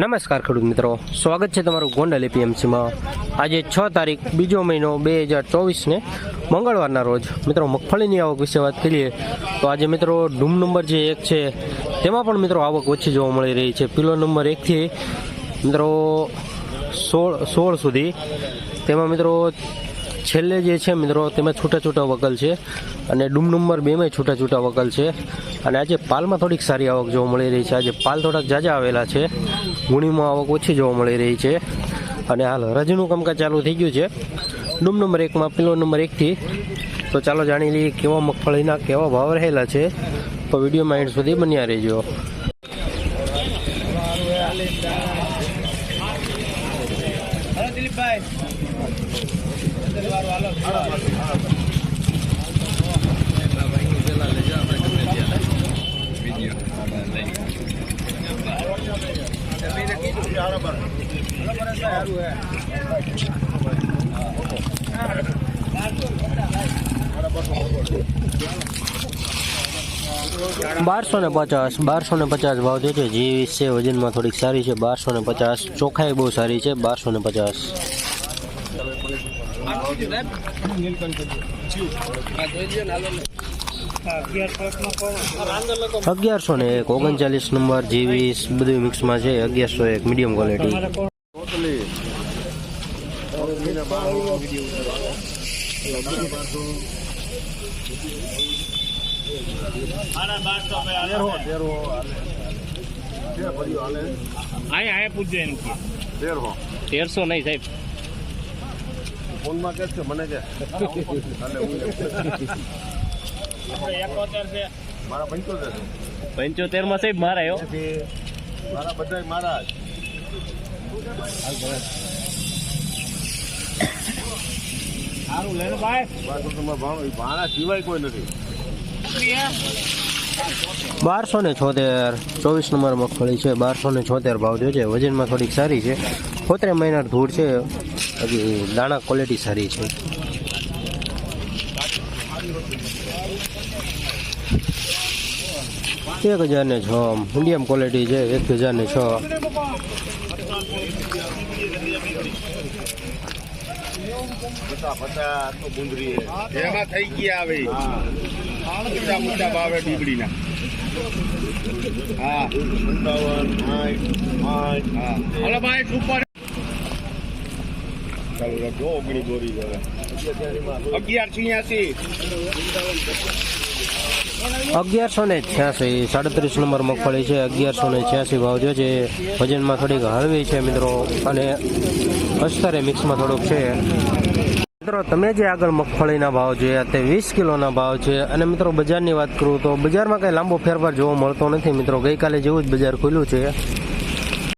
નમસ્કાર ખેડૂત મિત્રો. સ્વાગત છે તમારું ગોંડલ એપીએમસીમાં. આજે છ તારીખ, બીજો મહિનો બે હજાર ચોવીસને મંગળવારના રોજ. મિત્રો, મગફળીની આવક વિશે વાત કરીએ, તો આજે મિત્રો ડૂમ નંબર જે એક છે, તેમાં પણ મિત્રો આવક ઓછી જોવા મળી રહી છે. પિલો નંબર એકથી મિત્રો, સોળ સોળ સુધી. તેમાં મિત્રો, છેલ્લે જે છે મિત્રો, તેમાં છૂટા છૂટા વકલ છે અને ડૂમ નંબર બેમાં છૂટા છૂટા વકલ છે. અને આજે પાલમાં થોડીક સારી આવક જોવા મળી રહી છે. આજે પાલ થોડાક જાજા આવેલા છે. ગુણીમાં આવક ઓછી જોવા મળી રહી છે. અને હાલ હરાજીનું કામકાજ ચાલુ થઈ ગયું છે. ડૂમ નંબર એકમાં પિલો નંબર એકથી. તો ચાલો જાણી લઈએ કેવા મગફળીના કેવા ભાવ રહેલા છે. તો વિડીયોમાં એન્ડ સુધી બન્યા રહેજો. બારસો ને પચાસ બારસો ને પચાસ ભાવ થયો છે. જીવીસ છે વજનમાં થોડીક સારી છે. બારસો ને પચાસ ચોખાઈ બહુ સારી છે. બારસો ને પચાસ. અગિયારસો ને એક ઓગણચાલીસ નંબર જીવીસ બધું મિક્સમાં છે. અગિયારસો એક મીડિયમ ક્વોલિટી તેરસો. નહીં સાહેબ. ફોનમાં કે મને કે. એકોતેર છે. મારા પંચોતેર પંચોતેરમાં સાહેબ મારા એવો મારા બધા મારા સારું લે ભાઈ. બાકી તમારા ભાણો એ ભાણા સિવાય કોઈ નથી. બારસો ને છોતેર. ચોવીસ નંબર મગફળી છે. બારસો ને છોતેર ભાવ જોજે છે. વજનમાં થોડીક સારી છે. પોતરે મહિના ધૂળ છે. હજી દાણા ક્વોલિટી સારી છે. એક હજાર ને છ મીડિયમ ક્વોલિટી છે એક હજાર ને છ. એમાં થઈ ગયા આવે મોટા મોટા ભાવે ડુંગળીના હા. પંચાવન આઠ હા ભાઈ સુપર અગિયારસો ને છ્યાસી, સાડત્રીસ નંબર મગફળી છે, અગિયારસો ને છ્યાસી ભાવ થયો છે. વજનમાં થોડીક હળવી છે મિત્રો, અને અસ્તરે મિક્સમાં થોડુંક છે. મિત્રો, તમે જે આગળ મગફળીના ભાવ જોયા તે વીસ કિલોના ભાવ છે. અને મિત્રો, બજારની વાત કરું તો બજારમાં કંઈ લાંબો ફેરફાર જોવા મળતો નથી. મિત્રો, ગઈકાલે જેવું જ બજાર ખુલ્યું છે.